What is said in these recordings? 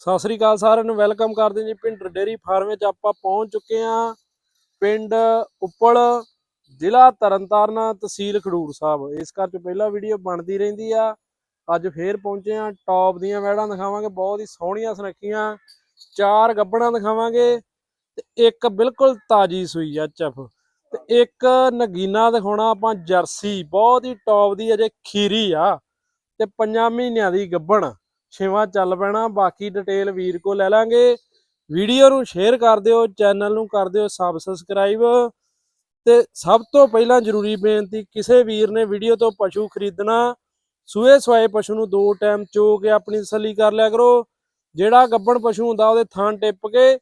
ਸਤਿ ਸ੍ਰੀ ਅਕਾਲ ਸਾਰਿਆਂ ਨੂੰ, ਵੈਲਕਮ ਕਰਦੇ ਜੀ ਪਿੰਡ ਡੇਰੀ ਫਾਰਮ ਵਿੱਚ ਆਪਾਂ ਪਹੁੰਚ ਚੁੱਕੇ ਹਾਂ ਪਿੰਡ ਉੱਪਲ ਜ਼ਿਲ੍ਹਾ ਤਰਨਤਾਰਨ ਤਹਿਸੀਲ ਖਡੂਰ ਸਾਹਿਬ। ਇਸ ਘਰ ਚ ਪਹਿਲਾਂ ਵੀਡੀਓ ਬਣਦੀ ਰਹਿੰਦੀ ਆ। ਅੱਜ ਫੇਰ ਪਹੁੰਚੇ ਆ ਟੌਪ ਦੀਆਂ ਵੈੜਾਂ ਦਿਖਾਵਾਂਗੇ, ਬਹੁਤ ਹੀ ਸੋਹਣੀਆਂ ਸੁਨੱਖੀਆਂ, ਚਾਰ ਗੱਬੜਾਂ ਦਿਖਾਵਾਂਗੇ ਤੇ ਇੱਕ ਬਿਲਕੁਲ ਤਾਜੀ ਸੂਈ ਆ ਚਫ ਤੇ ਇੱਕ ਨਗੀਨਾ ਦਿਖਾਉਣਾ ਆਪਾਂ ਜਰਸੀ, ਬਹੁਤ ਹੀ ਟੌਪ ਦੀ ਅਜੇ ਖੀਰੀ ਆ ਤੇ ਪੰਜਾਂ ਮਹੀਨਿਆਂ ਦੀ ਗੱਬਣ। ਛੇਵਾਂ ਚੱਲ ਪੈਣਾ, ਬਾਕੀ ਡਿਟੇਲ ਵੀਰ ਕੋ ਲੈ ਲਾਂਗੇ। ਵੀਡੀਓ ਨੂੰ ਸ਼ੇਅਰ ਕਰ ਦਿਓ ਚੈਨਲ ਨੂੰ ਕਰ ਦਿਓ ਸਬਸਕ੍ਰਾਈਬ ਤੇ ਸਭ ਤੋਂ ਪਹਿਲਾਂ ਜ਼ਰੂਰੀ ਬੇਨਤੀ, ਕਿਸੇ ਵੀਰ ਨੇ ਵੀਡੀਓ ਤੋਂ ਪਸ਼ੂ ਖਰੀਦਣਾ, ਸੂਏ ਸਵਾਏ ਪਸ਼ੂ ਨੂੰ ਦੋ ਟਾਈਮ ਚੋ ਕੇ ਆਪਣੀ ਤਸੱਲੀ ਕਰ ਲਿਆ ਕਰੋ। ਜਿਹੜਾ ਗੱਬਣ ਪਸ਼ੂ ਹੁੰਦਾ, ਉਹਦੇ ਥਾਂ ਟਿੱਪ ਕੇ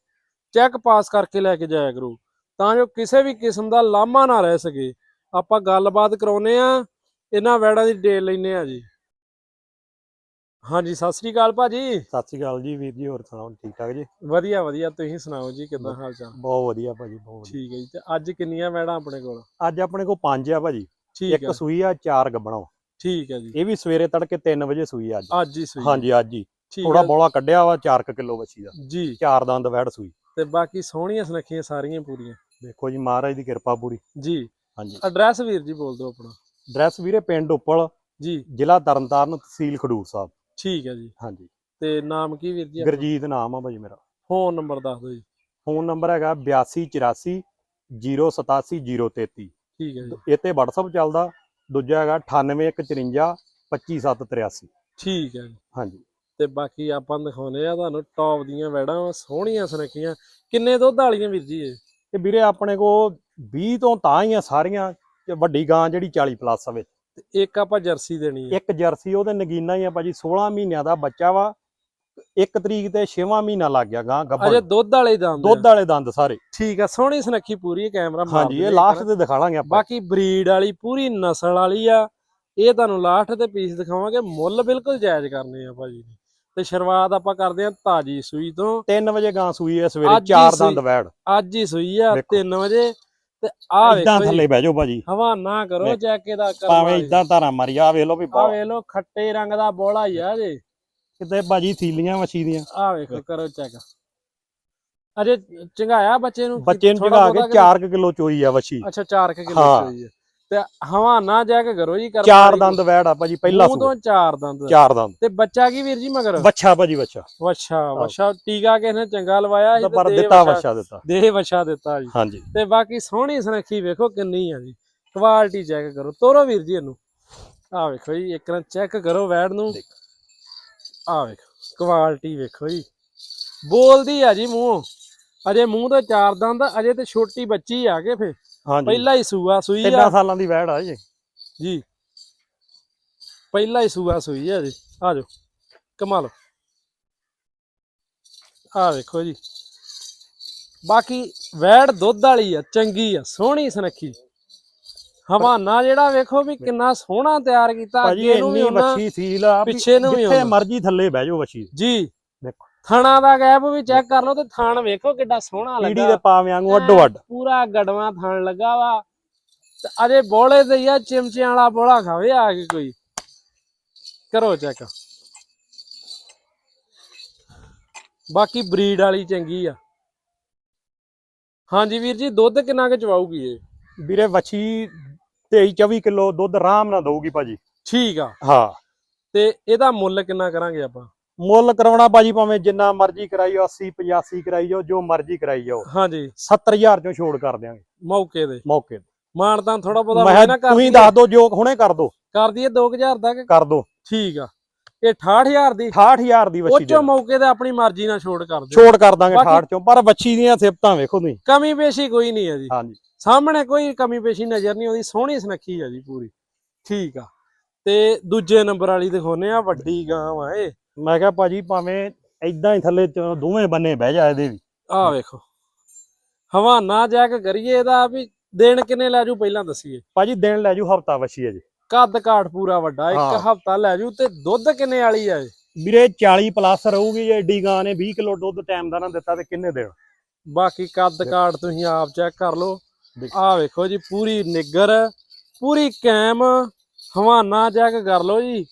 ਚੈੱਕ ਪਾਸ ਕਰਕੇ ਲੈ ਕੇ ਜਾਇਆ ਕਰੋ। ਤਾਂ ਜੋ ਕਿਸੇ ਵੀ ਕਿਸਮ ਦਾ ਲਾਮਾ ਨਾ ਰਹਿ ਸਕੇ। ਆਪਾਂ ਗੱਲਬਾਤ ਕਰਾਉਨੇ ਆ ਇਹਨਾਂ ਵੈੜਾਂ ਦੀ ਡੇਲ ਲੈਨੇ ਆ ਜੀ। ਹਾਂਜੀ ਸਤਿ ਸ੍ਰੀ ਅਕਾਲ ਭਾਜੀ। ਸਤਿ ਸ਼੍ਰੀ ਅਕਾਲ ਜੀ ਵੀਰ ਜੀ ਹੋਰ ਸੁਣਾਓ ਠੀਕ ਠਾਕ ਜੀ? ਵਧੀਆ ਵਧੀਆ ਤੁਸੀਂ ਸੁਣਾਓ ਜੀ ਕਿਦਾਂ ਹਾਲ ਚਾਲ? ਬਹੁਤ ਵਧੀਆ ਭਾਜੀ ਬਹੁਤ ਵਧੀਆ। ਠੀਕ ਹੈ ਜੀ ਤੇ ਅੱਜ ਕਿੰਨੀਆਂ ਵੈੜਾਂ ਆਪਣੇ ਕੋਲ? ਅੱਜ ਆਪਣੇ ਕੋਲ ਪੰਜ ਆ ਭਾਜੀ। ਠੀਕ ਹੈ। ਇੱਕ ਸੂਈ ਆ ਚਾਰ ਗੱਬਣਾ। ਠੀਕ ਹੈ ਜੀ। ਇਹ ਵੀ ਸਵੇਰੇ ਤੜਕੇ 3 ਵਜੇ ਸੂਈ ਆ ਅੱਜ। ਅੱਜ ਹੀ ਸਹੀ ਹਾਂਜੀ ਅੱਜ ਹੀ। ਠੀਕ ਥੋੜਾ ਹੈ। ਬੋਲਾ ਕੱਢਿਆ ਵਾ 4 ਕਿਲੋ ਬੱਚੀ ਦਾ। ਜੀ। ਚਾਰ ਦੰਦ ਵੈੜ ਸੂਈ। ਤੇ ਬਾਕੀ ਸੋਹਣੀਆਂ ਸੁਨੱਖੀਆਂ ਸਾਰੀਆਂ ਪੂਰੀਆਂ। ਦੇਖੋ ਜੀ ਮਹਾਰਾਜ ਦੀ ਕਿਰਪਾ ਪੂਰੀ। ਜੀ। ਹਾਂਜੀ। ਐਡਰੈਸ ਵੀਰ ਜੀ ਬੋਲ ਦਿਓ ਆਪਣਾ। ਡਰੈਸ ਵੀਰੇ ਪਿੰਡ ਉੱਪਲ ਜੀ। ਜ਼ਿਲ੍ਹਾ ਤਰਨਤਾਰਨ ਤਹਿਸੀਲ ਖਡੂਰ ਸਾਹਿਬ। ਠੀਕ ਹੈ ਜੀ। ਹਾਂਜੀ। ਤੇ ਨਾਮ ਕੀ ਵੀਰ ਜੀ ਆਪਣਾ? ਗੁਰਜੀਤ ਨਾਮ ਆ ਭਾਜੀ ਮੇਰਾ। ਫੋਨ ਨੰਬਰ ਦੱਸ ਦਿਓ ਜੀ। ਫੋਨ ਨੰਬਰ ਹੈਗਾ 8284 087033 ਠੀਕ ਹੈ ਜੀ। ਇਹ ਤੇ WhatsApp ਚੱਲਦਾ ਦੂਜਾ ਹੈਗਾ 9854 25783 ਠੀਕ ਹੈ ਜੀ। ਹਾਂਜੀ। ਤੇ ਬਾਕੀ ਆਪਾਂ ਦਿਖਾਉਨੇ ਆ ਤੁਹਾਨੂੰ ਟੌਪ ਦੀਆਂ ਵੈੜਾਂ ਵਾਂ, ਸੋਹਣੀਆਂ ਸੁਨੱਖੀਆਂ। ਕਿੰਨੇ ਦੁੱਧ ਵਾਲੀਆਂ ਵੀਰ ਜੀ ਇਹ? ਵੀਰੇ ਆਪਣੇ ਕੋ 20 ਤੋਂ ਤਾਂ ਹੀ ਆ ਸਾਰੀਆਂ ਤੇ ਵੱਡੀ ਗਾਂ ਜਿਹੜੀ 40 ਪਲੱਸ ਆ ਵਿੱਚ। ਤੇ ਇੱਕ ਆਪਾਂ ਜਰਸੀ ਦੇਣੀ ਹੈ। ਇੱਕ ਜਰਸੀ ਉਹਦੇ ਨਗੀਨਾ ਹੀ ਆ ਭਾਜੀ 16 ਮਹੀਨਿਆਂ ਦਾ ਬੱਚਾ ਵਾ। ਇੱਕ ਤਰੀਕ ਤੇ 6ਵਾਂ ਮਹੀਨਾ ਲੱਗ ਗਿਆ ਗਾਂ ਅਜੇ ਗੱਭਣ ਦੁੱਧ ਵਾਲੇ ਦੰਦ। ਦੁੱਧ ਵਾਲੇ ਦੰਦ ਸਾਰੇ। ਠੀਕ ਆ ਸੋਹਣੀ ਸੁਨੱਖੀ ਪੂਰੀ ਕੈਮਰਾ ਮਾਰ ਹਾਂਜੀ ਇਹ ਲਾਸਟ ਤੇ ਦਿਖਾ ਲਾਂਗੇ ਆਪਾਂ। ਬਾਕੀ ਬਰੀਡ ਵਾਲੀ ਪੂਰੀ ਨਸਲ ਵਾਲੀ ਆ। ਇਹ ਤੁਹਾਨੂੰ ਲਾਸਟ ਤੇ ਪੀਸ ਦਿਖਾਵਾਂਗੇ। ਮੁੱਲ ਬਿਲਕੁਲ ਜਾਇਜ਼ ਕਰਨੇ ਆ ਭਾਜੀ। ਤੇ ਸ਼ੁਰੂਆਤ ਆਪਾਂ ਕਰਦੇ ਆ ਤਾਜੀ ਸੂਈ ਤੋਂ। 3 ਵਜੇ ਗਾਂ ਸੂਈ ਹੈ ਸਵੇਰੇ ਅੱਜ ਹੀ ਚਾਰ ਸੂਈ। ਦੰਦ ਵੈੜ। ਅੱਜ ਹੀ ਸੂਈ ਆ ਵੇਖੋ। 3 ਵਜੇ। ਤੇ ਆ ਇਦਾਂ ਥੱਲੇ ਬਹਿ ਜਾਓ ਭਾਜੀ। ਹਵਾ ਨਾ ਕਰੋ ਵੇਖ। ਚੈੱਕ ਇਹਦਾ ਭਾਵੇਂ ਇਦਾਂ ਧਾਰਾਂ ਮਾਰੀ ਆ ਵੇਖ ਲਓ ਵੀ ਆ ਵੇਖ ਲੋ ਖੱਟੇ ਰੰਗ ਦਾ ਬੋਲਾ ਹੀ ਆ ਜੇ ਕਿਤੇ ਭਾਜੀ ਸੀਲੀਆਂ ਮੱਛੀ ਦੀਆਂ। ਆ ਵੇਖੋ ਕਰੋ ਚੈੱਕ। ਅਜੇ ਚੰਗਾਇਆ ਬੱਚੇ ਨੂੰ? ਬੱਚੇ ਨੂੰ ਜਗਾ ਕੇ ਬਹੁਤਾ ਕਿ- 4 ਕਿਲੋ ਚੋਈ ਆ ਵੱਛੀ ਅੱਛਾ 4 ਕਿਲੋ। ਚੋਈ ਹੈ ਤੇ ਹਵਾ ਨਾ ਜਾ ਕੇ ਕਰੋ ਜੀ ਕਰਮ ਚਾਰ ਦੰਦ ਵੈੜ ਆ ਭਾਜੀ ਪਹਿਲਾ ਮੂੰਹ ਤੋਂ ਚਾਰ ਦੰਦ। ਚਾਰ ਦੰਦ। ਤੇ ਬੱਚਾ ਕੀ ਵੀਰ ਜੀ ਮਗਰ? ਬੱਚਾ ਭਾਜੀ ਬੱਚਾ ਵਛਾ ਵਛਾ। ਟੀਕਾ ਕਿਸ ਨੇ ਚੰਗਾ ਲਵਾਇਆ ਸੀ ਪਰ ਦਿੱਤਾ ਵਛਾ- ਦਿੱਤਾ। ਦੇਹ ਵਛਾ ਦਿੱਤਾ ਜੀ। ਹਾਂਜੀ। ਤੇ ਬਾਕੀ ਸੋਹਣੀ ਸੁਨੱਖੀ ਵੇਖੋ ਕਿੰਨੀ ਆ ਜੀ। ਕੁਆਲਿਟੀ ਚੈੱਕ ਕਰੋ। ਤੋਰੋ ਵੀਰ ਜੀ ਇਹਨੂੰ। ਆ ਵੇਖੋ ਜੀ ਇੱਕ ਵਾਰ ਚੈੱਕ ਕਰੋ ਵੈੜ ਨੂੰ। ਆ ਵੇਖੋ ਕੁਆਲਿਟੀ ਵੇਖੋ ਜੀ। ਬੋਲਦੀ ਆ ਜੀ ਮੂੰਹ। ਅਜੇ ਮੂੰਹ ਤੋਂ ਚਾਰ ਦੰਦ ਅਜੇ ਤੇ ਛੋਟੀ ਬੱਚੀ ਆ ਕੇ ਫੇ ਹਾਂਜੀ। ਪਹਿਲਾ ਹੀ ਸੂਆ ਸੂਈ ਤਿੰਨਾਂ ਆ ਸਾਲਾਂ ਦੀ ਵੈੜ ਆ ਜੀ। ਜੀ। ਪਹਿਲਾ ਹੀ ਸੂਆ ਸੂਈ ਆ ਜੀ। ਆ ਜਾਓ। ਕਮਾਲ। ਆ ਵੇਖੋ ਜੀ। ਬਾਕੀ ਵੈੜ ਦੁੱਧ ਵਾਲੀ ਆ ਚੰਗੀ ਆ ਸੋਹਣੀ ਸੁਨੱਖੀ। ਹਵਾਨਾ ਜਿਹੜਾ ਵੇਖੋ ਵੀ ਕਿੰਨਾ ਸੋਹਣਾ ਤਿਆਰ ਕੀਤਾ ਅੱਗੇ ਨੂੰ ਵੀ ਉਹਨਾਂ ਵੱਛੀ ਸੀਲ ਆ ਵੀ ਪਿੱਛੇ ਨੂੰ ਵੀ ਜਿੱਥੇ। ਮਰਜ਼ੀ ਥੱਲੇ ਬਹਿ ਜਾਓ ਵੱਛੀ। ਜੀ। ਦੇਖੋ। ਥਣਾ ਦਾ ਗੈਪ ਵੀ ਚੈੱਕ ਕਰ ਲਓ ਤੇ ਥਣ ਵੇਖੋ ਕਿੱਡਾ ਸੋਹਣਾ ਲੱਗਾ। ਦੇ ਪਾਵੇਂ ਵਾਂਗੂ ਅੱਡੋ ਅੱਡ। ਪੂਰਾ ਗੜਵਾ ਥਣ ਲੱਗਾ ਵਾ। ਅਜੇ ਬੋਲੇ ਤੇ ਆ ਚਿਮਚਿਆਂ ਵਾਲਾ ਬੋਲਾ ਖਾਵੇ ਆ ਕੇ ਕੋਈ। ਕਰੋ ਚੈੱਕ ਬਾਕੀ ਬਰੀਡ ਵਾਲੀ ਚੰਗੀ ਆ। ਹਾਂਜੀ ਵੀਰ ਜੀ ਦੁੱਧ ਕਿੰਨਾ ਕੁ ਚਵਾਊਗੀ ਇਹ? ਵੀਰੇ ਵੱਛੀ 23 24 ਕਿਲੋ ਦੁੱਧ ਆਰਾਮ ਨਾਲ ਦਊਗੀ ਭਾਜੀ। ਠੀਕ ਆ। ਹਾਂ। ਤੇ ਇਹਦਾ ਮੁੱਲ ਕਿੰਨਾ ਕਰਾਂਗੇ ਆਪਾਂ? ਮੁੱਲ ਕਰਾਉਣਾ ਭਾਜੀ ਭਾਵੇਂ ਜਿੰਨਾ ਮਰਜ਼ੀ ਕਰਾਈ ਜਾਓ 80 85 ਕਰਾਈ ਜਾਓ ਜੋ ਮਰਜ਼ੀ ਕਰਾਈ ਜਾਓ। ਹਾਂਜੀ। 70000 ਚੋਂ ਛੋੜ ਕਰ ਦਿਆਂਗੇ। ਮੌਕੇ ਦੇ ਮੌਕੇ ਤੇ। ਮਾਨਤਾਂ ਥੋੜਾ ਬਹੁਤਾ ਮੈਂ ਨਾ ਕਰ ਤੁਸੀਂ ਦੱਸ ਦਿਓ ਜੋ ਹੁਣੇ ਕਰ ਦਿਓ। ਕਰ ਦਈਏ 2000 ਤੱਕ ਕਰ ਦਿਓ। ਠੀਕ ਆ। ਇਹ 68000 ਦੀ? 68000 ਦੀ ਉਹ ਵੱਛੀ ਚੋਂ ਦੇ ਮੌਕੇ ਤੇ ਆਪਣੀ ਮਰਜ਼ੀ ਨਾਲ ਛੋੜ ਕਰ ਦਿਓ। ਛੋੜ ਕਰ ਦਾਂਗੇ ਬਾਕੀ- 68 ਚੋਂ ਪਰ ਵੱਛੀ ਦੀਆਂ ਸਿਫਤਾਂ ਵੇਖੋ ਤੁਸੀਂ। ਕਮੀ ਪੇਸ਼ੀ ਕੋਈ ਨਹੀਂ ਹੈ ਜੀ। ਹਾਂਜੀ। ਸਾਹਮਣੇ ਕੋਈ ਕਮੀ ਪੇਸ਼ੀ ਨਜ਼ਰ ਨਹੀਂ ਆਉਂਦੀ ਸੋਹਣੀ ਸੁਨੱਖੀ ਆ ਜੀ ਪੂਰੀ। ਠੀਕ ਆ। ਤੇ ਦੂਜੇ ਨੰਬਰ ਵਾਲੀ ਦਿਖਾਉਨੇ ਆ ਵੱਡੀ ਗਾਂ ਇਹ। ਮੈਂ ਕਿਹਾ ਭਾਜੀ ਭਾਵੇਂ ਇਦਾਂ ਹੀ ਥੱਲੇ ਦੋਵੇਂ ਬੰਨੇ ਬਹਿ ਜਾ ਇਹਦੇ ਵੀ। ਆ ਵੇਖੋ। ਹਵਾਨਾ ਜਾ ਕੇ ਕਰੀਏ ਇਹਦਾ ਵੀ ਦਿਨ ਕਿੰਨੇ ਲੈ ਜੂ ਪਹਿਲਾਂ ਦੱਸੀਏ। ਭਾਜੀ ਦਿਨ ਲੈ ਜੂ ਹਫਤਾ ਵੱਛੀ ਹੈ ਜੀ। ਕੱਦ ਕਾਠ ਪੂਰਾ ਵੱਡਾ ਇੱਕ। ਹਫਤਾ ਲੈ ਜੂ ਤੇ ਦੁੱਧ ਕਿੰਨੇ ਵਾਲੀ ਆ ਵੀਰੇ 40 ਪਲੱਸ ਰਹੂਗੀ ਜੇ ਏਡੀ ਗਾਂ ਨੇ 20 ਕਿਲੋ ਦੁੱਧ ਟਾਈਮ ਦਾ ਨਾ ਦਿੱਤਾ ਤੇ ਕਿੰਨੇ ਦੇਣ? ਬਾਕੀ ਕੱਦ ਕਾਠ ਤੁਸੀਂ ਆਪ ਚੈੱਕ ਕਰ ਲਓ। ਆ ਵੇਖੋ ਜੀ ਪੂਰੀ ਨਿੱਗਰ ਪੂਰੀ ਕੈਮ। ਹਵਾਨਾ ਚੈੱਕ ਕਰ ਲਓ ਜੀ।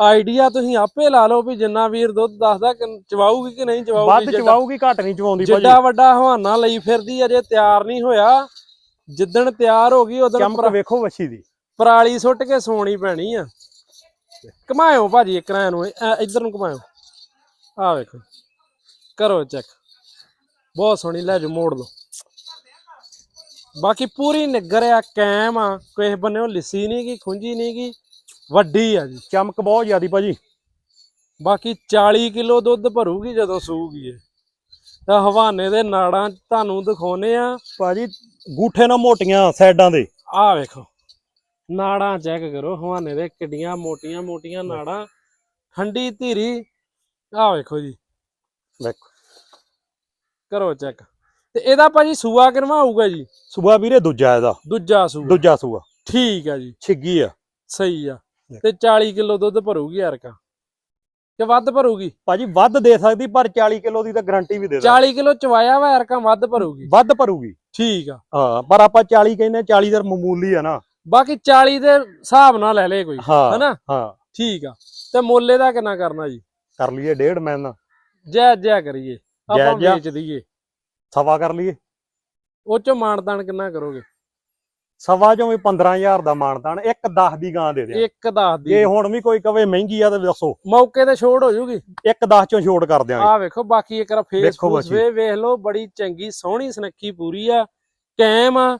ਆਈਡੀਆ ਤੁਸੀਂ ਆਪੇ ਲਾ ਲਓ ਵੀ ਜਿੰਨਾ ਵੀਰ ਦੁੱਧ ਦੱਸਦਾ ਕਿ ਚਵਾਊਗੀ ਕਿ ਨਹੀਂ ਵੱਧ ਚਵਾਊਗੀ ਜਿੱਡਾ- ਚਵਾਊਗੀ ਘੱਟ ਨਹੀਂ ਚਵਾਉਂਦੀ ਭਾਜੀ। ਜਿੱਡਾ ਵੱਡਾ ਹਵਾਨਾ ਲਈ ਫਿਰਦੀ ਅਜੇ ਤਿਆਰ ਨਹੀਂ ਹੋਇਆ। ਜਿੱਦਣ ਤਿਆਰ ਹੋ ਗਈ ਉਦੋਂ ਚਮਕ ਵੇਖੋ ਵੱਛੀ ਦੀ। ਪਰਾਲੀ ਸੁੱਟ ਕੇ ਸੋਣੀ ਪੈਣੀ ਆ। ਘਮਾਇਓ ਭਾਜੀ ਇੱਕ ਰਾਂ ਨੂੰ ਇੱਧਰ ਨੂੰ ਘਮਾਇਓ। ਆ ਵੇਖੋ। ਕਰੋ ਚੈੱਕ ਬਹੁਤ ਸੋਹਣੀ ਲੈ ਜੋ ਮੋੜ ਲਓ। ਬਾਕੀ ਪੂਰੀ ਨਿੱਗਰ ਆ ਕੈਮ ਆ। ਕਿਸੇ ਬੰਨੇੋਂ ਲਿੱਸੀ ਨਹੀਂ ਗੀ ਖੁੰਜੀ ਨਹੀਂ ਗੀ। ਵੱਡੀ ਆ ਜੀ ਚਮਕ ਬਹੁਤ ਜ਼ਿਆਦੀ ਭਾਜੀ। ਬਾਕੀ 40 ਕਿਲੋ ਦੁੱਧ ਭਰੂਗੀ ਜਦੋਂ ਸੂਗੀ ਇਹ। ਤਾਂ ਹਵਾਨੇ ਦੇ ਨਾੜਾਂ ਤੁਹਾਨੂੰ ਦਿਖਾਉਨੇ ਆ। ਭਾਜੀ ਗੂਠੇ ਨਾਲ ਮੋਟੀਆਂ ਸਾਈਡਾਂ ਦੇ। ਆਹ ਵੇਖੋ ਨਾੜਾਂ ਚੈੱਕ ਕਰੋ ਹਵਾਨੇ ਦੇ ਕਿੱਡੀਆਂ ਮੋਟੀਆਂ ਮੋਟੀਆਂ ਨਾੜਾਂ। ਠੰਡੀ ਧੀਰੀ ਆਹ ਵੇਖੋ ਜੀ। ਵੇਖੋ। ਕਰੋ ਚੈੱਕ। ਤੇ ਇਹਦਾ ਭਾਜੀ ਸੂਆ ਕਿਨਵਾ ਆਊਗਾ ਜੀ? ਸੂਆ ਵੀਰੇ ਦੂਜਾ ਇਹਦਾ। ਦੂਜਾ ਸੂਆ। ਦੂਜਾ ਸੂਆ। ਠੀਕ ਆ ਜੀ। ਛਿੱਗੀ ਆ। ਸਹੀ ਆ। ਤੇ 40 ਕਿਲੋ ਦੁੱਧ ਭਰੂਗੀ ਯਾਰਕਾ ਕਿ ਵੱਧ ਭਰੂਗੀ? ਭਾਜੀ ਵੱਧ ਦੇ ਸਕਦੀ ਪਰ 40 ਕਿਲੋ ਦੀ ਤਾਂ ਗਾਰੰਟੀ ਵੀ ਦੇ ਦਾਂ 40 ਕਿਲੋ ਚਵਾਇਆ ਵਾ ਯਾਰਕਾ ਵੱਧ ਭਰੂਗੀ। ਵੱਧ ਭਰੂਗੀ। ਠੀਕ ਆ। ਹਾਂ ਪਰ ਆਪਾਂ 40 ਕਹਿੰਦੇ 40 ਦਾ ਮਾਮੂਲੀ ਆ ਨਾ। ਬਾਕੀ 40 ਦੇ ਹਿਸਾਬ ਨਾਲ ਲੈ ਲੇ ਕੋਈ ਹਨਾ? ਹਾਂ। ਠੀਕ ਆ। ਤੇ ਮੁੱਲੇ ਦਾ ਕਿੰਨਾ ਕਰਨਾ ਜੀ? ਕਰ ਲਈਏ ਡੇਢ ਮੈਨ ਜੈ ਜੈ ਕਰੀਏ। ਆਪਾਂ। ਵੇਚ ਦਈਏ। ਸਵਾ ਕਰ ਲਈਏ। ਉਹ ਚੋਂ ਮਾਨਦਾਨ ਕਿੰਨਾ ਕਰੋਗੇ? ਸਵਾ ਚੋਂ ਵੀ 15000 ਦਾ ਮਾਨਤਾਨ ਇੱਕ 10 ਦੀ ਗਾਂ ਦੇ ਦੇ ਇੱਕ ਦੱਸ ਦੀ। ਜੇ ਹੁਣ ਵੀ ਕੋਈ ਕਵੇ ਮਹਿੰਗੀ ਆ ਤਾਂ ਦੱਸੋ। ਮੌਕੇ ਤੇ ਛੋੜ ਹੋ ਜੂਗੀ। ਇੱਕ 10 ਚੋਂ ਛੋੜ ਕਰ ਦਿਆਂਗੇ। ਆਹ ਵੇਖੋ ਬਾਕੀ ਇੱਕ ਰ ਫੇਸ। ਵੇ ਵੇਖ ਲਓ ਬੜੀ ਚੰਗੀ ਸੋਹਣੀ ਸੁਨੱਖੀ ਪੂਰੀ ਆ। ਕੈਮ ਆ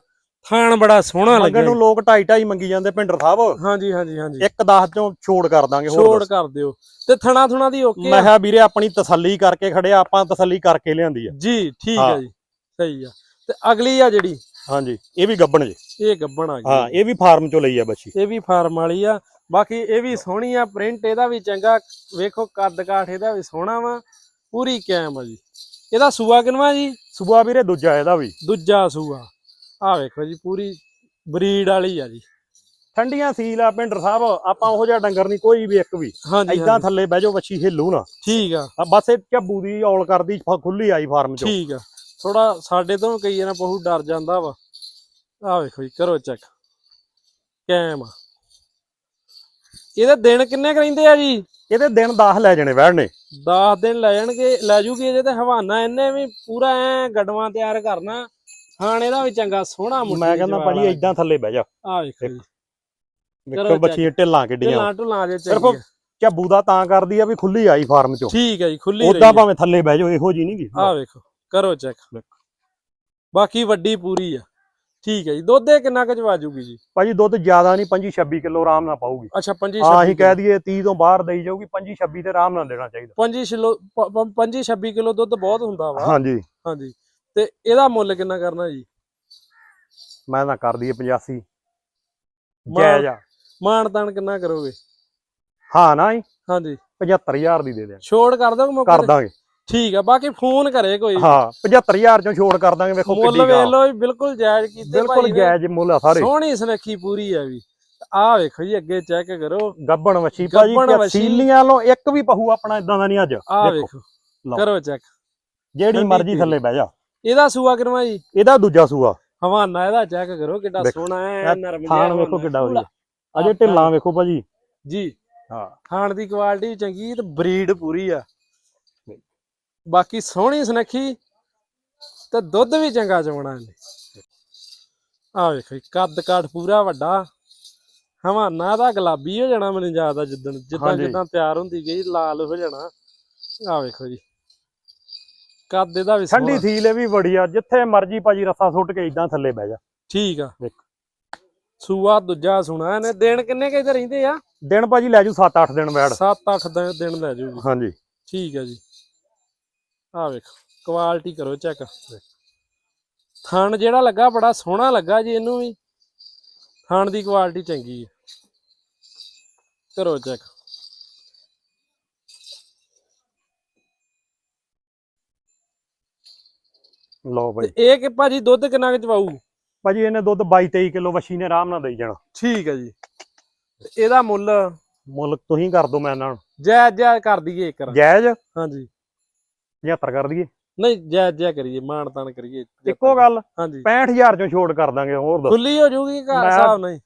ਥਾਣ ਬੜਾ ਸੋਹਣਾ ਮੰਗਣ ਲੱਗਿਆ। ਨੂੰ ਲੋਕ ਢਾਈ ਢਾਈ ਮੰਗੀ ਜਾਂਦੇ ਪਿੰਡਰ ਸਾਹਿਬ। ਹਾਂਜੀ ਹਾਂਜੀ ਹਾਂਜੀ। ਇੱਕ 10 ਚੋਂ ਛੋੜ ਕਰ ਦਾਂਗੇ ਹੋਰ ਛੋੜ। ਕਰ ਦਿਓ। ਤੇ ਥਣਾ ਥੁਣਾ ਦੀ ਓਕੇ ਮੈਂ ਕਿਹਾ ਵੀਰੇ ਆਪਣੀ ਤਸੱਲੀ ਕਰਕੇ ਖੜਿਆ ਆਪਾਂ ਤਸੱਲੀ ਕਰਕੇ ਲਿਆਂਦੀ ਆ। ਜੀ ਠੀਕ। ਆ ਜੀ ਸਹੀ ਆ। ਤੇ ਅਗਲੀ ਆ ਜਿਹੜੀ। ਹਾਂਜੀ ਇਹ ਵੀ ਗੱਬਣ ਜੀ। ਇਹ ਗੱਬਣ ਆ ਗਈ। ਹਾਂ ਇਹ ਵੀ ਫਾਰਮ ਚੋਂ ਲਈ ਆ ਬੱਚੀ। ਇਹ ਵੀ ਫਾਰਮ ਵਾਲੀ ਆ। ਬਾਕੀ ਇਹ ਵੀ ਸੋਹਣੀ ਆ ਪ੍ਰਿੰਟ ਇਹਦਾ ਵੀ ਚੰਗਾ। ਵੇਖੋ ਕੱਦ ਕਾਠ ਇਹਦਾ ਵੀ ਸੋਹਣਾ ਵਾ। ਪੂਰੀ ਕੈਮ ਆ ਜੀ। ਇਹਦਾ ਸੂਆ ਕਿਨਵਾ ਜੀ? ਸੁਬਾ ਵੀਰੇ ਦੂਜਾ ਇਹਦਾ ਵੀ। ਦੂਜਾ ਸੂਆ। ਆ ਵੇਖੋ ਜੀ ਪੂਰੀ ਬਰੀਡ ਵਾਲੀ ਆ ਜੀ। ਠੰਡੀਆਂ ਸੀਲ ਆ ਪਿੰਡਰ ਸਾਹਿਬ ਆਪਾਂ ਉਹੋ ਜਿਹਾ ਡੰਗਰ ਨਹੀਂ ਕੋਈ ਵੀ ਇੱਕ ਵੀ। ਐਦਾਂ ਥੱਲੇ ਬਹਿ ਜਾਓ ਬੱਚੀ ਹਿੱਲੂ ਨਾ। ਠੀਕ ਆ। ਬਸ ਇਹ ਝੱਬੂ ਦੀ ਔਲ ਕਰਦੀ ਖੁੱਲੀ ਆਈ ਫਾਰਮ ਚੋਂ। ਠੀਕ ਆ। ਥੋੜਾ ਸਾਡੇ ਤੋਂ ਕਈ ਜਣਾ ਪਹੂ ਡਰ ਜਾਂਦਾ ਵਾ। ਆ ਵੇਖੋ ਜੀ ਕਰੋ ਚੈੱਕ ਕੈਮ। ਇਹਦੇ ਦਿਨ ਕਿੰਨੇ ਕੁ ਰਹਿੰਦੇ ਆ ਜੀ? ਇਹਦੇ ਦਿਨ 10 ਲੈ ਜਾਣੇ ਬੈਠਣੇ 10 ਦਿਨ ਲੈ ਜਾਣਗੇ ਲੈ ਜੂਗੀ ਇਹਦੇ ਤੇ ਹਵਾਨਾ ਇਹਨੇ ਵੀ ਪੂਰਾ ਐ ਗੜਵਾ ਤਿਆਰ ਕਰਨਾ। ਖਾਣੇ ਦਾ ਵੀ ਚੰਗਾ ਸੋਹਣਾ ਮੁੱਠੀ ਮੈਂ ਕਹਿੰਦਾ ਭਾਜੀ ਐਦਾਂ ਥੱਲੇ ਬਹਿ ਜਾ। ਆ ਵੇਖੋ ਜੀ। ਵੇਖੋ ਬੱਚੀਆਂ ਢਿੱਲਾਂ ਕਿੱਡੀਆਂ। ਢਿੱਲਾਂ ਢੁੱਲਾਂ ਜੇ ਸਿਰਫ ਝੱਬੂ ਦਾ ਤਾਂ ਕਰਦੀ ਆ ਵੀ ਖੁੱਲੀ ਆਈ ਫਾਰਮ ਚੋਂ। ਠੀਕ ਹੈ ਜੀ ਖੁੱਲੀ ਉਦਾਂ ਭਾਵੇਂ ਥੱਲੇ ਬਹਿ ਜਾਓ ਇਹੋ ਜੀ ਨਹੀਂ ਗੀ। ਆ ਵੇਖੋ। ਕਰੋ ਚੈੱਕ ਬਾਕੀ ਵੱਡੀ ਪੂਰੀ ਆ। ਠੀਕ ਹੈ ਜੀ। ਦੁੱਧ ਇਹ ਕਿੰਨਾ ਕੁ ਜੂਗੀ ਜੀ? ਭਾਜੀ ਦੁੱਧ ਜ਼ਿਆਦਾ ਨਹੀਂ 25 26 ਕਿਲੋ ਆਰਾਮ ਨਾਲ ਪਾਊਗੀ। ਅੱਛਾ 25 ਹਾਂ ਅਸੀਂ ਕਹਿ ਦਈਏ 30 ਤੋਂ ਬਾਹਰ ਦੇਈ ਜਾਊਗੀ 25 26 ਤੇ ਆਰਾਮ ਨਾਲ ਦੇਣਾ ਚਾਹੀਦਾ। 25 ਕਿਲੋ 25 26 ਕਿਲੋ ਦੁੱਧ ਬਹੁਤ ਹੁੰਦਾ ਵਾ। ਹਾਂਜੀ। ਹਾਂਜੀ। ਤੇ ਇਹਦਾ ਮੁੱਲ ਕਿੰਨਾ ਕਰਨਾ ਜੀ? ਮੈਂ ਤਾਂ ਕਰ ਦਈਏ 85 ਮਾਨ- ਜਾਇਜ਼ ਆ। ਮਾਣ ਤਾਣ ਕਿੰਨਾ ਕਰੋਗੇ? ਹਾਂ ਨਾ ਜੀ। ਹਾਂਜੀ। 75000 ਦੀ ਦੇ ਦਿਆਂਗੇ। ਛੋੜ ਕਰ ਦੋਗੇ ਮੌਕੇ ਕਰ? ਦਾਂਗੇ। ਠੀਕ ਆ ਬਾਕੀ ਫੋਨ ਕਰੇ ਕੋਈ। ਹਾਂ 75000 ਚੋਂ ਛੋੜ ਕਰ ਦਾਂਗੇ ਵੇਖੋ ਮੁੱਲ ਵੇਖ ਗਾ। ਲਓ ਜੀ, ਬਿਲਕੁਲ ਜਾਇਜ਼ ਕੀਤੇ ਬਿਲਕੁਲ। ਜਾਇਜ਼ ਮੁੱਲ ਆ ਸਾਰੇ। ਸੋਹਣੀ ਸੁਨੱਖੀ ਪੂਰੀ ਆ ਵੀ। ਆਹ ਵੇਖੋ ਜੀ ਅੱਗੇ ਚੈੱਕ ਕਰੋ। ਗੱਬਣ ਵਛੀ ਭਾਜੀ ਵੱਛੀ। ਸੀਲੀਆਂ ਲੋ ਇੱਕ ਵੀ ਪਹੂ ਆਪਣਾ ਇਦਾਂ ਦਾ ਨਹੀਂ ਅੱਜ। ਦੇਖੋ, ਵੇਖੋ ਲਓ। ਕਰੋ ਚੈੱਕ। ਜਿਹੜੀ ਠੰਡੀ ਮਰਜ਼ੀ। ਥੱਲੇ ਬਹਿ ਜਾ। ਇਹਦਾ ਸੂਆ ਕਿਨਵਾ ਜੀ? ਇਹਦਾ ਦੂਜਾ ਸੂਆ। ਹਵਾਨਾ ਇਹਦਾ ਚੈੱਕ ਕਰੋ ਕਿੱਡਾ ਵੇਖੋ। ਸੋਹਣਾ ਹੈ ਇਹ ਨਰਮ ਥਾਣ ਜਿਹਾ ਵੇਖੋ ਹਵਾਨਾ। ਕਿੱਡਾ ਵਧੀਆ। ਅਜੇ ਢਿੱਲਾਂ ਵੇਖੋ ਭਾਜੀ। ਜੀ। ਹਾਂ। ਖਾਣ ਦੀ ਕੁਆਲਿਟੀ ਚੰਗੀ ਤੇ ਬਰੀਡ ਪੂਰੀ ਆ। ਬਾਕੀ ਸੋਹਣੀ ਸੁਨੱਖੀ ਤੇ ਦੁੱਧ ਵੀ ਚੰਗਾ ਚੋਣਾ ਇਹਨੇ। ਆ ਵੇਖੋ ਜੀ, ਕੱਦ ਕਾਠ ਪੂਰਾ ਵੱਡਾ। ਹਵਾਨਾ ਦਾ ਗੁਲਾਬੀ ਹੋ ਜਾਣਾ ਮੈਨੂੰ ਜ਼ਿਆਦਾ ਜਿੱਦਣ ਜਿੱਦਾਂ। ਜਿੱਦਾਂ ਤਿਆਰ ਹੁੰਦੀ ਗਈ ਲਾਲ ਹੋ ਜਾਣਾ। ਆ ਵੇਖੋ ਜੀ ਕੱਦ ਇਹਦਾ ਵੀ ਠੰਡੀ ਥੀਲ ਇਹ ਵੀ ਬੜੀ ਆ ਜਿੱਥੇ ਮਰਜ਼ੀ ਭਾਜੀ ਰੱਸਾ ਸੁੱਟ ਕੇ ਇਦਾਂ ਥੱਲੇ ਬਹਿ ਜਾ। ਠੀਕ ਆ। ਵੇਖੋ। ਸੂਆ ਦੂਜਾ ਸੁਣਾ ਇਹਨੇ ਦਿਨ ਕਿੰਨੇ ਕੁ ਇੱਧਰ ਰਹਿੰਦੇ ਆ? ਦਿਨ ਭਾਜੀ ਲੈ ਜੂ 7-8 ਦਿਨ ਬੈਠ। 7-8 ਦਿਨ ਲੈ ਜਾਊਗੀ। ਹਾਂਜੀ। ਠੀਕ ਹੈ ਜੀ। ਆ ਵੇਖੋ ਕੁਆਲਿਟੀ ਕਰੋ ਚੈੱਕ ਥਣ ਜਿਹੜਾ ਲੱਗਾ ਬੜਾ ਸੋਹਣਾ ਲੱਗਾ ਜੀ ਇਹਨੂੰ ਵੀ। ਥਣ ਦੀ ਕੁਆਲਿਟੀ ਚੰਗੀ ਹੈ ਕਰੋ ਚੈੱਕ ਲਓ ਭਾਈ ਇਹ ਕਿ ਭਾਜੀ ਦੁੱਧ ਕਿੰਨਾ ਕੁ ਚਵਾਊ? ਭਾਜੀ ਇਹਨੇ ਦੁੱਧ 22-23 ਕਿਲੋ ਵਛੀ ਨੇ ਆਰਾਮ ਨਾਲ ਦੇਈ ਜਾਣਾ। ਠੀਕ ਹੈ ਜੀ। ਇਹਦਾ ਮੁੱਲ? ਮੁੱਲ ਤੁਸੀਂ ਕਰ ਦੋ ਮੈਂ ਇਹਨਾਂ ਨੂੰ। ਜੈ ਜੈ ਕਰ ਦਈਏ ਇੱਕ ਜਾਇਜ਼? ਹਾਂਜੀ। 75 ਕਰ ਦਈਏ। ਨਹੀਂ ਜੈ ਜੈ ਕਰੀਏ ਮਾਣ ਤਾਣ ਕਰੀਏ। ਇੱਕੋ ਗੱਲ ਹਾਂਜੀ। 65000 ਚੋਂ ਛੋੜ ਕਰ ਦਾਂਗੇ ਹੋਰ ਦੱਸੋ। ਖੁੱਲੀ ਹੋ ਜੂਗੀ ਘਰ ਹਿਸਾਬ ਨਹੀਂ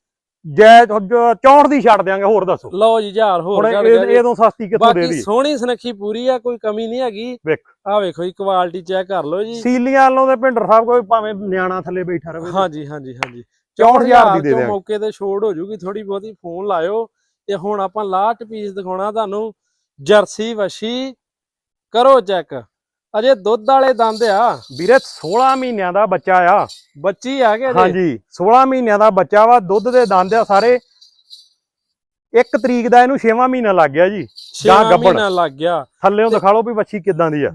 ਜੈ 64 ਦੀ ਛੱਡ ਦਿਆਂਗੇ ਹੋਰ ਦੱਸੋ। ਲਓ ਜੀ ਹਜ਼ਾਰ ਹੋਰ ਘੱਟ ਇਹ ਗਿਆ ਜੀ। ਇਹ ਤੋਂ ਸਸਤੀ ਕਿੱਥੋਂ ਦੇ ਬਾਕੀ ਦੀ ਸੋਹਣੀ ਸੁਨੱਖੀ ਪੂਰੀ ਆ ਕੋਈ ਕਮੀ ਨਹੀਂ ਹੈਗੀ। ਵੇਖ। ਆ ਵੇਖੋ ਜੀ ਕੁਆਲਿਟੀ ਚੈੱਕ ਕਰ ਲਓ ਜੀ। ਸੀਲੀਆਂ ਵੱਲੋਂ ਦੇ ਭਿੰਡਰ ਸਾਹਿਬ ਕੋਈ ਭਾਵੇਂ ਨਿਆਣਾ ਥੱਲੇ ਬੈਠਾ ਰਵੇ ਹਾਂਜੀ ਹਾਂਜੀ ਹਾਂਜੀ। 64,000 ਦੀ ਦੇ ਦਿਆਂਗੇ। ਮੌਕੇ ਤੇ ਛੋੜ ਹੋ ਜੂਗੀ ਥੋੜੀ ਬਹੁਤੀ ਫੋਨ ਲਾਇਓ। ਤੇ ਹੁਣ ਆਪਾਂ ਲਾਸਟ ਪੀਸ ਦਿਖਾਉਣਾ ਤੁਹਾਨੂੰ ਜਰਸੀ ਵਸ਼ੀ ਕਰੋ ਚੈੱਕ। ਅਜੇ ਦੁੱਧ ਵਾਲੇ ਦੰਦ ਆ। ਵੀਰੇ 16 ਮਹੀਨਿਆਂ ਦਾ ਬੱਚਾ ਆ। ਬੱਚੀ ਆ ਅਜੇ। ਹਾਂਜੀ 16 ਮਹੀਨਿਆਂ ਦਾ ਬੱਚਾ ਵਾ ਦੁੱਧ ਦੇ ਦੰਦ ਆ ਸਾਰੇ। ਇੱਕ ਤਰੀਕ ਦਾ ਇਹਨੂੰ 6ਵਾਂ ਮਹੀਨਾ ਲੱਗ ਗਿਆ ਜੀ ਜਾਂ ਗੱਭਣ। ਮਹੀਨਾ ਲੱਗ ਗਿਆ। ਥੱਲੇੋਂ ਦਿਖਾ ਲਓ ਵੀ ਬੱਚੀ ਕਿੱਦਾਂ ਦੀ ਆ।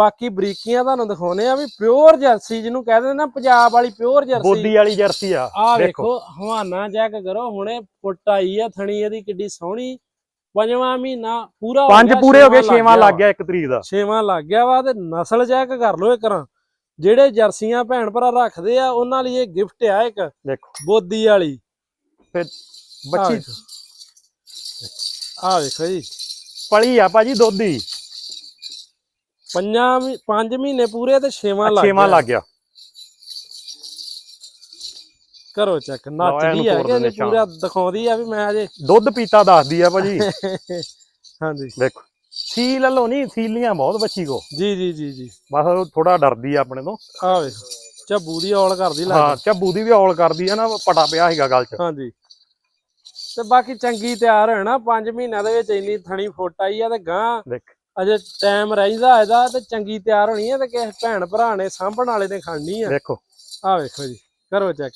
ਬਾਕੀ ਬਰੀਕੀਆਂ ਤੁਹਾਨੂੰ ਦਿਖਾਉਨੇ ਆ ਵੀ ਪਿਓਰ ਜਰਸੀ ਜਿਹਨੂੰ ਕਹਿੰਦੇ ਨੇ ਨਾ ਪੰਜਾਬ ਵਾਲੀ ਪਿਓਰ ਜਰਸੀ। ਬੋਦੀ ਵਾਲੀ ਜਰਸੀ ਆ। ਆ ਦੇਖੋ। ਵੇਖੋ ਹਵਾਨਾ ਚੈੱਕ ਕਰੋ ਹੁਣੇ ਫੁੱਟ ਆਈ ਆ ਥਣੀ ਇਹਦੀ ਕਿੱਡੀ ਸੋਹਣੀ। ਪੰਜਵਾਂ ਮਹੀਨਾ ਪੂਰਾ ਪੰਜ ਪੂਰੇ ਹੋ ਗਏ ਛੇਵਾਂ 6ਵਾਂ ਲੱਗ। ਗਿਆ ਇੱਕ ਤਰੀਕ ਦਾ। ਛੇਵਾਂ ਲੱਗ ਗਿਆ ਵਾ ਤੇ ਨਸਲ ਚੈੱਕ ਕਰ ਲਓ ਇੱਕ ਰਾਂ ਜਿਹੜੇ ਜਰਸੀਆਂ ਭੈਣ ਭਰਾ ਰੱਖਦੇ ਆ ਉਹਨਾਂ ਲਈ ਇਹ ਗਿਫਟ ਆ ਇੱਕ। ਦੇਖੋ। ਬੋਦੀ ਵਾਲੀ। ਬੱਚੀ ਆ ਵੇਖੋ। ਜੀ। ਪਲੀ ਆ ਭਾਜੀ ਦੁੱਧ ਦੀ ਪੰਜਾਂ ਮਹੀ- ਪੰਜ ਮਹੀਨੇ ਪੂਰੇ ਤੇ ਛੇਵਾਂ ਲੱਗ ਛੇਵਾਂ ਗਿਆ। ਲੱਗ ਗਿਆ। ਕਰੋ ਚੈੱਕ ਨੱਚਦੀ ਆ ਤੋੜ ਕਿ ਪੂਰਾ ਦਿਖਾਉਂਦੀ ਆ ਵੀ ਮੈਂ ਅਜੇ ਦੁੱਧ ਪੀਤਾ ਦੱਸਦੀ ਆ ਭਾਜੀ। ਹਾਂਜੀ। ਦੇਖੋ ਸੀਲ ਵੱਲੋਂ ਨਹੀਂ ਸੀਲੀਆਂ ਬਹੁਤ ਬੱਚੀ ਕੋ। ਜੀ ਜੀ ਜੀ ਜੀ। ਬਸ ਥੋੜਾ ਡਰਦੀ ਆ ਆਪਣੇ ਤੋਂ। ਆ ਵੇਖੋ ਝੱਬੂ ਦੀ ਔਲ ਕਰਦੀ ਹਾਂ ਲੱਗ ਝੱਬੂ ਦੀ ਵੀ ਔਲ ਕਰਦੀ ਆ ਨਾ ਪਟਾ ਪਿਆ ਸੀਗਾ ਗੱਲ 'ਚ। ਹਾਂਜੀ। ਤੇ ਬਾਕੀ ਚੰਗੀ ਤਿਆਰ ਹੋਣਾ 5 ਮਹੀਨਿਆਂ ਦੇ ਵਿੱਚ ਇੰਨੀ ਥਣੀ ਫੁੱਟ ਆਈ ਆ ਤੇ ਗਾਂ ਦੇਖ। ਅਜੇ ਟਾਈਮ ਰਹਿੰਦਾ ਇਹਦਾ ਤੇ ਚੰਗੀ ਤਿਆਰ ਹੋਣੀ ਆ ਤੇ ਕਿਸੇ ਭੈਣ ਭਰਾ ਨੇ ਸਾਂਭਣ ਵਾਲੇ ਨੇ ਖੜਨੀ ਆ। ਦੇਖੋ। ਆ ਵੇਖੋ ਜੀ ਕਰੋ ਚੈੱਕ।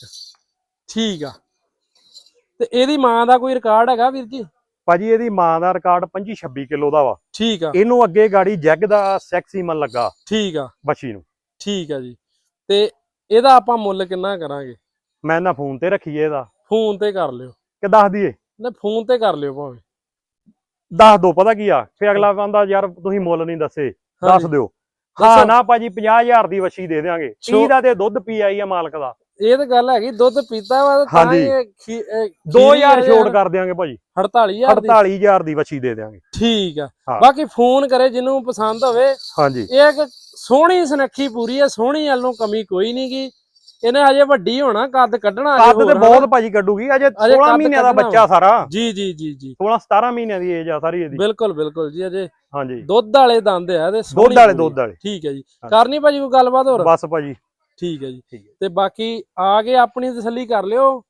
ਠੀਕ ਆ। ਤੇ ਇਹਦੀ ਮਾਂ ਦਾ ਕੋਈ ਰਿਕਾਰਡ ਹੈਗਾ ਵੀਰ ਜੀ? ਭਾਜੀ ਇਹਦੀ ਮਾਂ ਦਾ ਰਿਕਾਰਡ 25 26 ਕਿਲੋ ਦਾ ਵਾ। ਠੀਕ ਆ। ਇਹਨੂੰ ਅੱਗੇ ਗਾੜੀ ਜੈਗ ਦਾ ਸੈਕਸੀਮਨ ਲੱਗਾ ਠੀਕ ਆ। ਬੱਚੀ ਨੂੰ। ਠੀਕ ਆ ਜੀ। ਤੇ ਇਹਦਾ ਆਪਾਂ ਮੁੱਲ ਕਿੰਨਾ ਕਰਾਂਗੇ? ਮੈਂ ਨਾ ਫੋਨ ਤੇ ਰੱਖੀਏ ਇਹਦਾ। ਫੋਨ ਤੇ ਕਰ ਲਿਓ। ਕਿ ਦੱਸ ਦਈਏ? ਨਾ ਫੋਨ ਤੇ ਕਰ ਲਿਓ ਭਾਵੇਂ। ਦੱਸ ਦੋ ਪਤਾ ਕੀ ਆ? ਫੇ ਅਗਲਾ ਕਹਿੰਦਾ ਯਾਰ ਤੁਸੀਂ ਮੁੱਲ ਨਹੀਂ ਦੱਸੇ। ਦੱਸ। ਦਿਓ। ਹਾਂ। ਨਾ ਭਾਜੀ 50000 ਦੀ ਵੱਛੀ ਦੇ ਦੇਵਾਂਗੇ 30 ਛੋ- ਦਾ ਤੇ ਦੁੱਧ ਪੀ ਆਈ ਆ ਮਾਲਕ ਦਾ। ਇਹ ਤਾਂ ਗੱਲ ਹੈਗੀ ਦੁੱਧ ਪੀਤਾ ਵਾ ਤਾਂ ਹਾਂਜੀ। ਹੀ ਇਹ ਖੀ- ਇਹ ਖੀਰੀ 2000 ਆ ਛੋੜ ਕਰ ਦਿਆਂਗੇ ਭਾਜੀ। 48000 ਦੀ। 48000 ਦੀ ਵੱਛੀ ਦੇ ਦੇਵਾਂਗੇ ਠੀਕ ਆ। ਹਾਂ। ਬਾਕੀ ਫੋਨ ਕਰੇ ਜਿਹਨੂੰ ਪਸੰਦ ਹੋਵੇ। ਹਾਂਜੀ। ਇਹ ਇੱਕ ਸੋਹਣੀ ਸੁਨੱਖੀ ਪੂਰੀ ਹੈ ਸੋਹਣੀ ਵੱਲੋਂ ਕਮੀ ਕੋਈ ਨਹੀਂ ਗੀ। ਇਹਨੇ ਹਜੇ ਵੱਡੀ ਹੋਣਾ ਕੱਦ ਕੱਢਣਾ ਹਜੇ ਕੱਦ ਤੇ ਹੋਰ। ਬਹੁਤ। ਭਾਜੀ ਕੱਢੂਗੀ ਅਜੇ ਅਜੇ 16 ਕੱਦ ਮਹੀਨਿਆਂ ਦਾ ਕੱਢਣਾ। ਬੱਚਾ ਸਾਰਾ। ਜੀ ਜੀ ਜੀ ਜੀ। 16 17 ਮਹੀਨਿਆਂ ਦੀ ਏਜ ਆ ਸਾਰੀ ਇਹਦੀ। ਬਿਲਕੁਲ ਬਿਲਕੁਲ ਜੀ ਅਜੇ ਹਾਂਜੀ। ਦੁੱਧ ਵਾਲੇ ਦੰਦ ਆ ਤੇ ਦੁੱਧ ਵਾਲੇ ਦੁੱਧ ਵਾਲੇ। ਠੀਕ ਹੈ ਜੀ। ਕਰਨੀ ਭਾਜੀ ਕੋਈ ਗੱਲਬਾਤ ਹੋਰ? ਬਸ ਭਾਜੀ। ਠੀਕ ਹੈ ਜੀ। ਤੇ ਬਾਕੀ ਆ ਕੇ ਆਪਣੀ ਤਸੱਲੀ ਕਰ ਲਿਓ।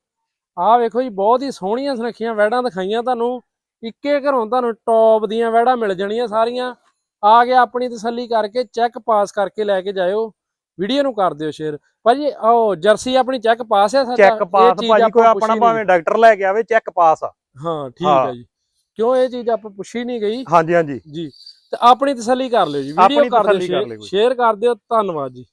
ਆਹ ਵੇਖੋ ਜੀ ਬਹੁਤ ਹੀ ਸੋਹਣੀਆਂ ਸੁਨੱਖੀਆਂ ਵੈੜਾਂ ਦਿਖਾਈਆਂ ਤੁਹਾਨੂੰ। ਇੱਕੇ ਘਰੋਂ ਤੁਹਾਨੂੰ ਟੌਪ ਦੀਆਂ ਵੈੜਾਂ ਮਿਲ ਜਾਣੀਆਂ ਸਾਰੀਆਂ। ਆ ਕੇ ਆਪਣੀ ਤਸੱਲੀ ਕਰਕੇ ਚੈੱਕ ਪਾਸ ਕਰਕੇ ਲੈ ਕੇ ਜਾਇਓ। ਵੀਡੀਓ ਨੂੰ ਕਰ ਦਿਓ ਸ਼ੇਅਰ ਭਾਜੀ ਉਹ ਜਰਸੀ ਆਪਣੀ ਚੈੱਕ ਪਾਸ ਹੈ ਸੱਚਾ ਚੈੱਕ ਪਾਸ ਭਾਜੀ ਕੋਈ ਆਪਣਾ ਭਾਵੇਂ ਡਾਕਟਰ ਲੈ ਕੇ ਆਵੇ ਚੈੱਕ ਪਾਸ ਆ। ਹਾਂ ਠੀਕ ਹਾਂ। ਜੀ। ਕਿਉਂ ਇਹ ਚੀਜ਼ ਆਪਾਂ ਪੁੱਛੀ ਨਹੀਂ ਗਈ? ਹਾਂਜੀ ਹਾਂਜੀ। ਜੀ। ਤੇ ਆਪਣੀ ਤਸੱਲੀ ਕਰ ਲਿਓ ਜੀ। ਵੀਡੀਓ ਕਰ ਦਿਓ। ਸ਼ੇਅਰ ਕਰ ਦਿਓ। ਧੰਨਵਾਦ ਜੀ।